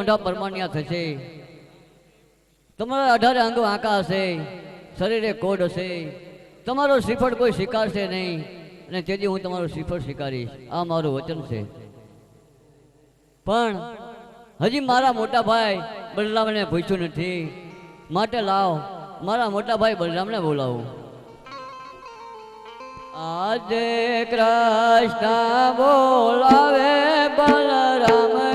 સોંઢા પરમાણ્યા થશે. તમારા અઢારે અંગો આંકા હશે, શરીરે કોડ હશે. તમારો શ્રીફળ કોઈ સ્વીકારશે નહીં. અને તેથી હું તમારો શ્રીફળ સ્વીકારીશ આ મારું વચન છે. પણ હજી મારા મોટા ભાઈ બલરામને પૂછ્યું નથી. માટે લાવ, મારા મોટા ભાઈ બલરામને બોલાવું. આજે કૃષ્ણ બોલાવે બલરામ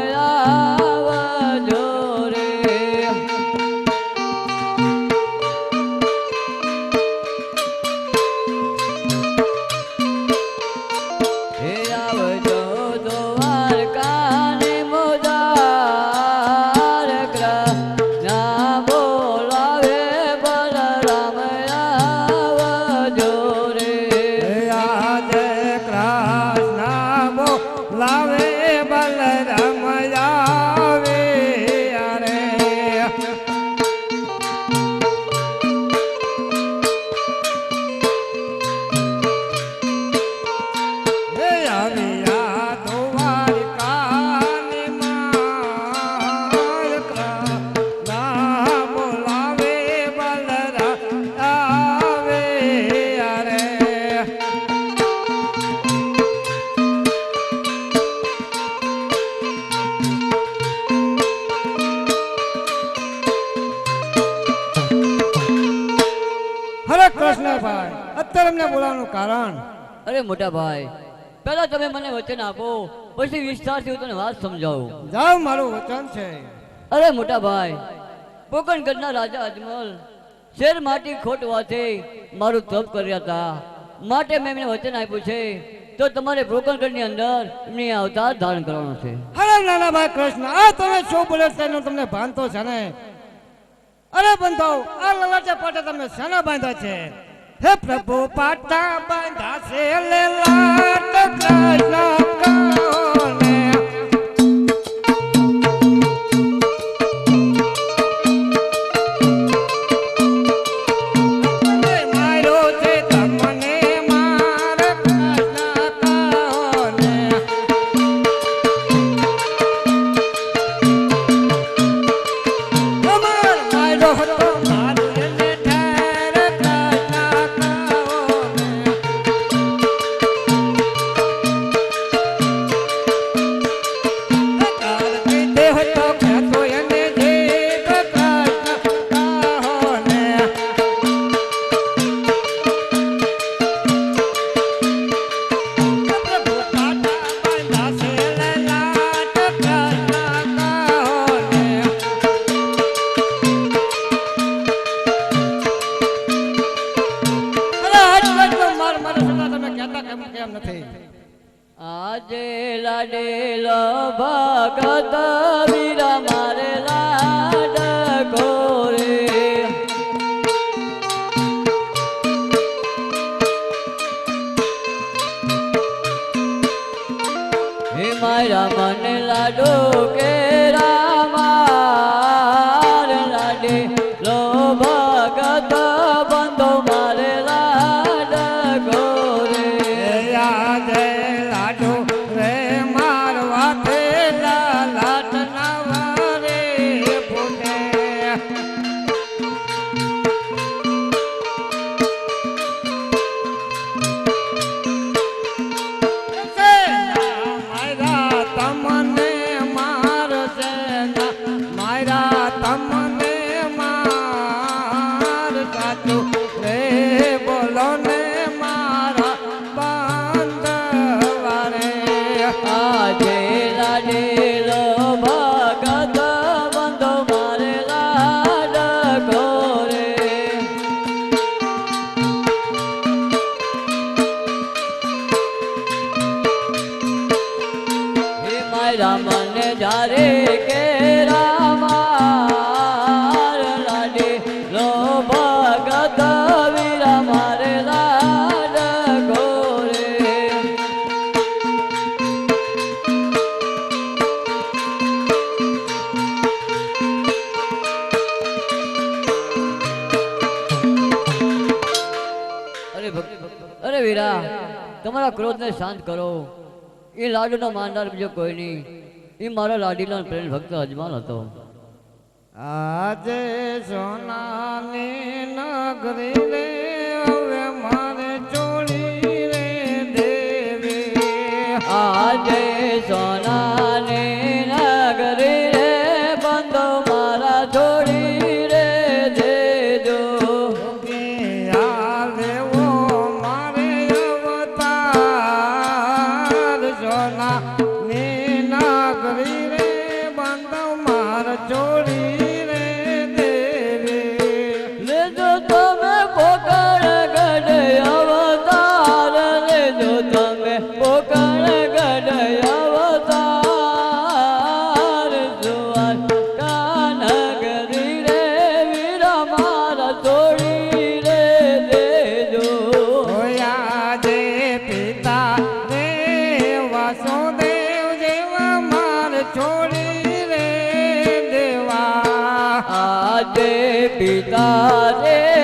બોલાવવાનું કારણ? અરે મોટા ભાઈ પહેલા તમે મને વચન આપો પછી વિસ્તારથી હું તને વાત સમજાવું. જાઓ મારું વચન છે. અરે મોટા ભાઈ પોકણગઢના રાજા અજમલ શેર માટી ખોટવાથી મારું તપ કર્યા હતા. માટે મેં એમને વચન આપ્યું છે તો તમારે પોકણગઢની અંદર એમની અવતાર ધારણ કરવાનો છે. અરે નાના ભાઈ કૃષ્ણ આ તમે શું બોલે છે એનું તમને ભાન તો છે ને? અરે બંધાવ આ લલાચા પાટે તમે શાના બાંધ્યા છે? હે પ્રભુ પાટા બાંધા છે લેલાટ রে ક્રોધને શાંત કરો. એ લાડુનો માનદાર બીજો કોઈ નહીં. એ મારા લાડીનો પ્રેમ ભક્ત અજમાન હતો. આજે સોનાની નગરી રે હવે મારે ચોરી રે દેવી. આજે સોનાની નગરી રે બંધો મારા છોડી पिता रे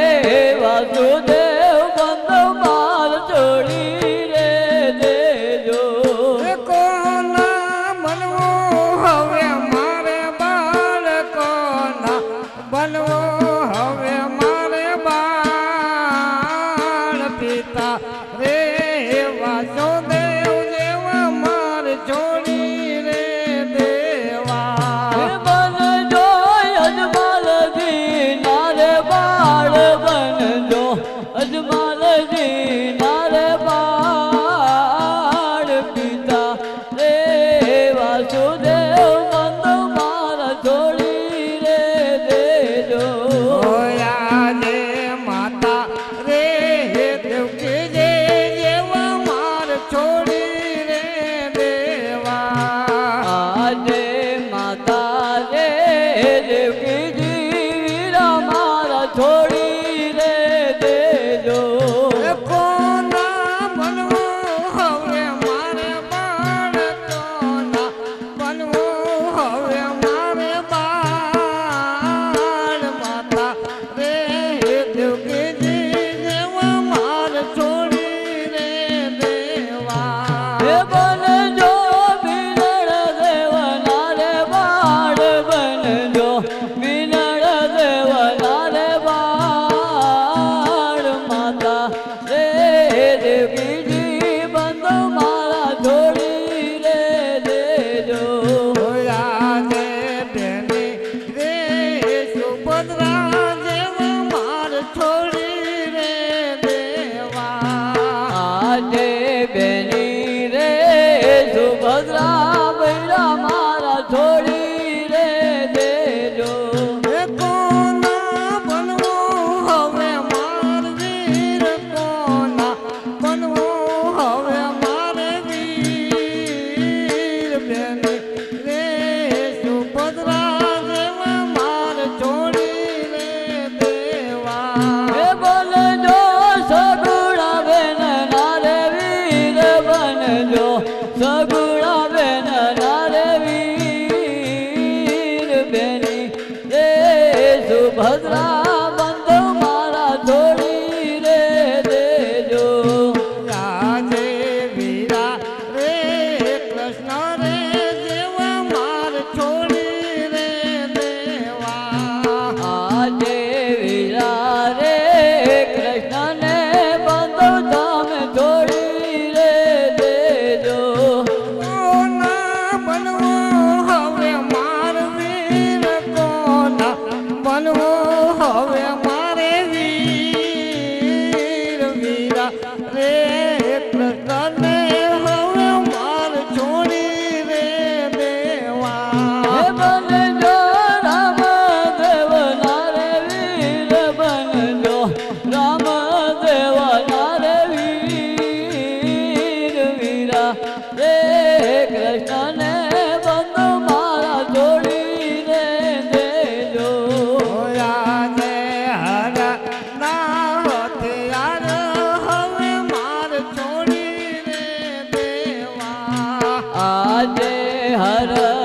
हरा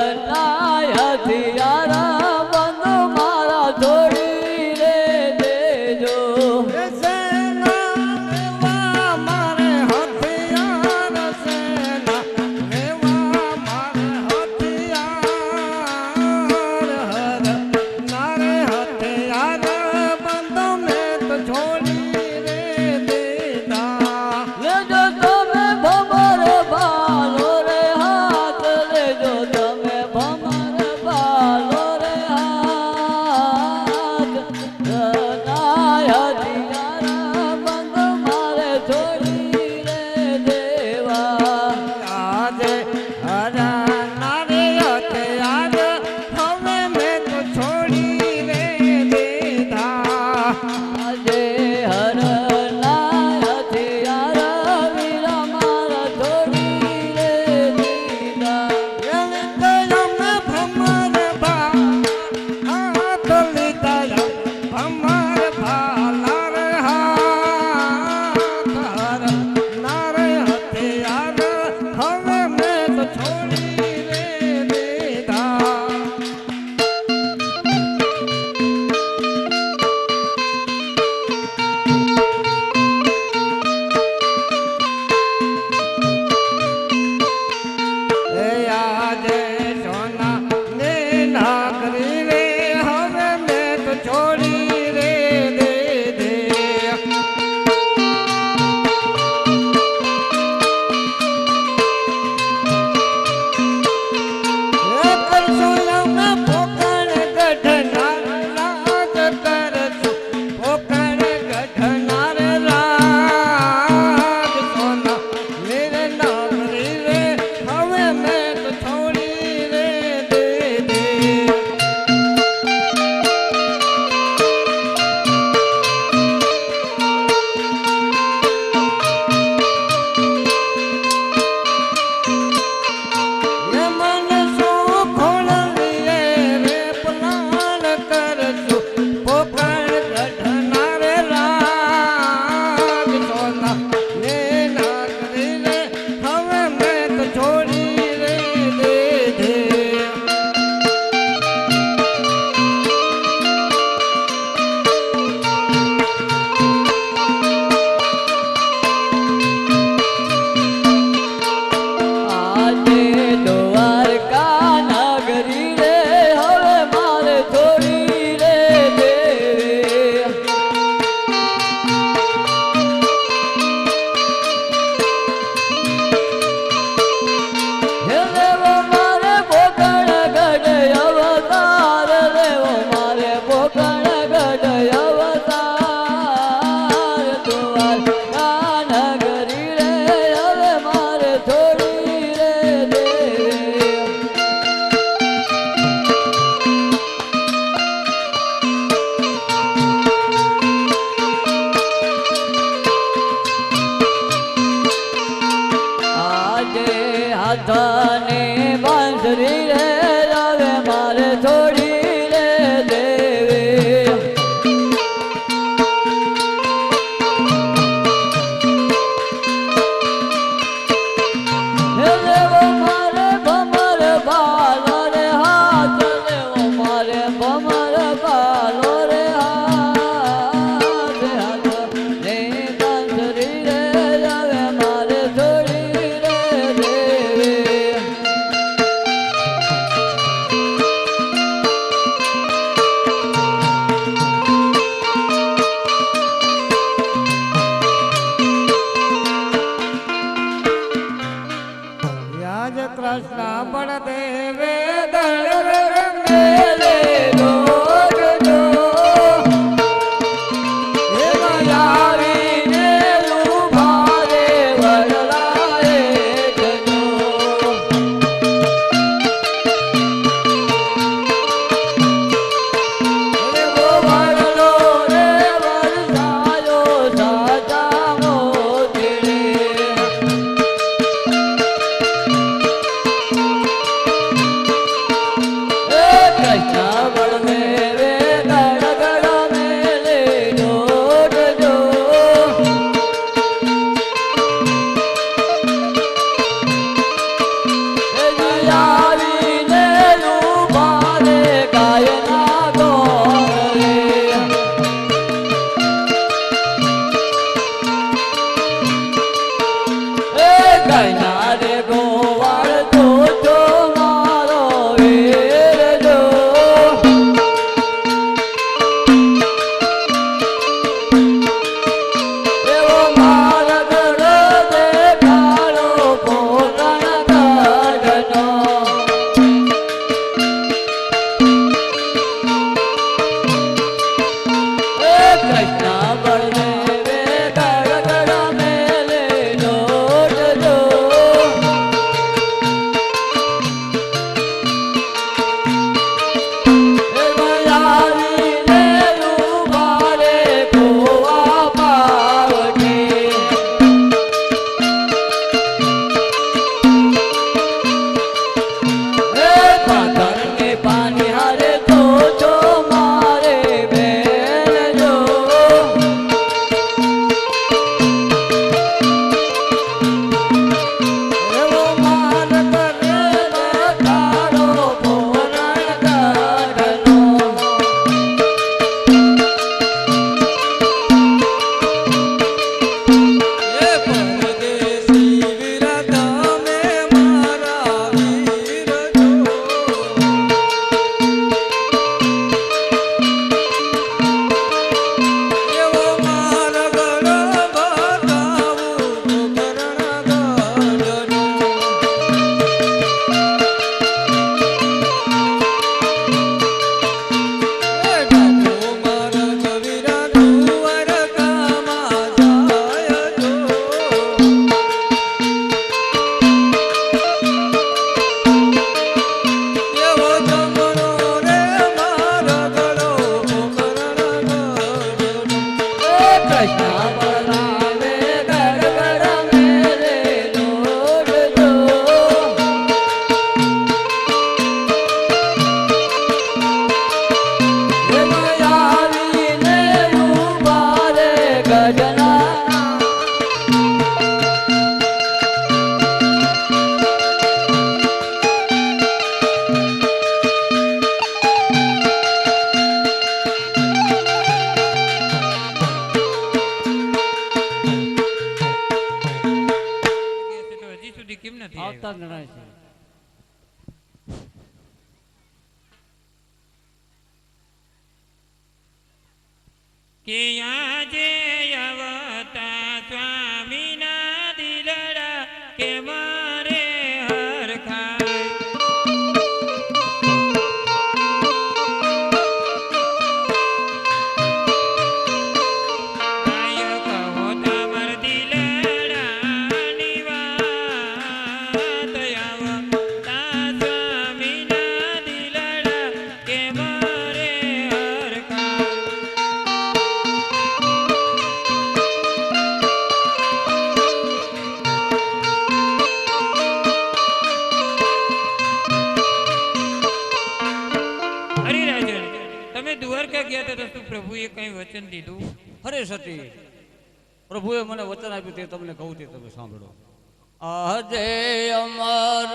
આજે અમર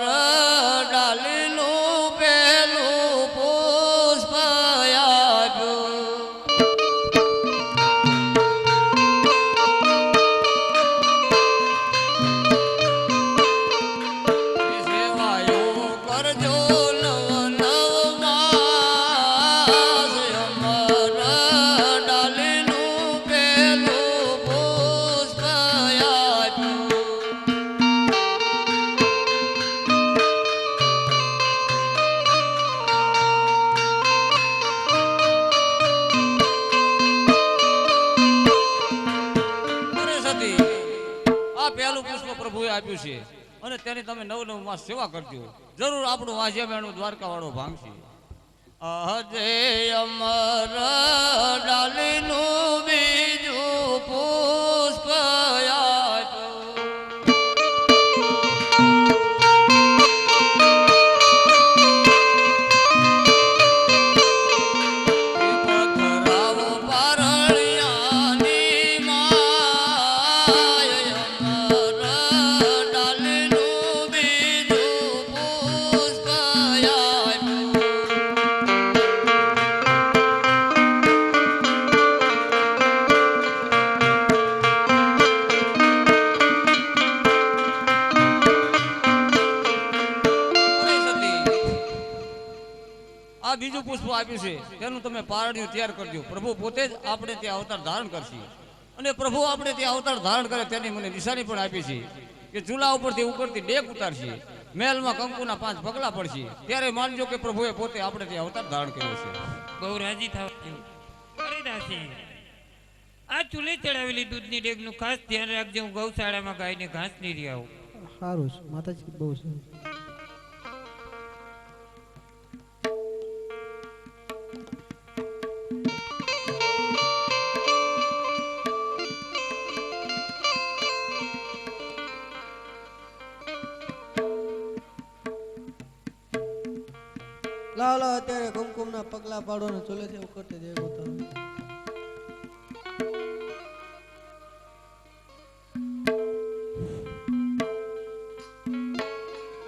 પહેલું પુષ્પ પ્રભુએ આપ્યું છે. અને તેની તમે નવ નવ માસ સેવા કરજો. જરૂર આપણું વાજ્યા મેણું દ્વારકા વાળો ભાંગશે. અજે અમર ડાલીનું આ પુષ્પ આપ્યું છે તેનું તમે પારણ્યું તૈયાર કરજો. પ્રભુ પોતે જ આપણે ત્યાં અવતાર ધારણ કરશે. અને પ્રભુ આપણે ત્યાં અવતાર ધારણ કરે તેની મને નિશાની પણ આપી છે કે ચૂલા ઉપરથી ઉપરથી ડેક ઉતારશે મહેલમાં કંકુના પાંચ પગલા પડશે. ત્યારે માનજો કે પ્રભુએ પોતે આપણે ત્યાં અવતાર ધારણ કર્યો છે. બહુ રાજી થવા આ ચૂલે ચડાવેલી દૂધની ડેગનું ખાસ ધ્યાન રાખજો. હું ગૌશાળામાં ગાયને ઘાસ નહીં રહી આવું સારું છે. માતાજી બહુ સારું લાવ લાવ અત્યારે કુમકુમ ના પગલા પાડો ને ચોલે થી ઉકળતે દેવો તો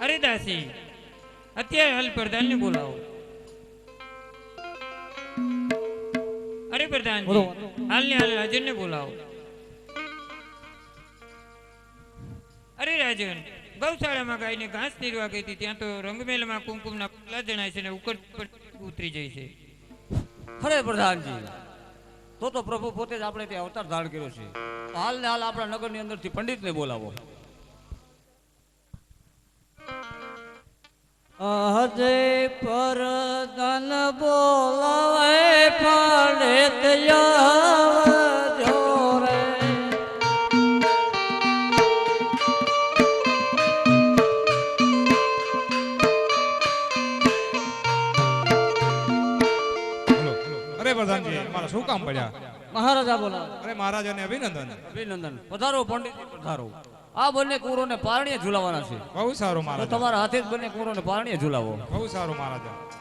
હરિદાસી અત્યારે હાલ પ્રધાનને બોલાવો. અરે પ્રધાન હાલ ને હાલ રાજનને બોલાવો. અરે રાજન ગૌશાળામાં ગાયને ઘાસ નીરવા ગઈ હતી ત્યાં તો રંગમેલમાં કુમકુમના પગલા જણાય છે ને ઉકળ પર ઉતરી જાય છે. ખરે પ્રધાનજી. તો તો પ્રભુ પોતે જ આપણે ત્યાં અવતાર ધારણ કર્યો છે. હાલ ને હાલ આપણા નગરની અંદરથી પંડિતને બોલાવો. અજય પરદન બોલાવે પંડિત જોરે. શું કામ પડ્યા. મહારાજા બોલા અરે મહારાજાને અભિનંદન. અભિનંદન. પધારો પંડિત. પધારો. આ બંને કુરોને પારણીએ ઝુલાવવાના છે. બહુ સારું મહારાજ. મહારાજા તમારા હાથે જ બંને કુરોને પારણીએ ઝુલાવો. બહુ સારું મહારાજા.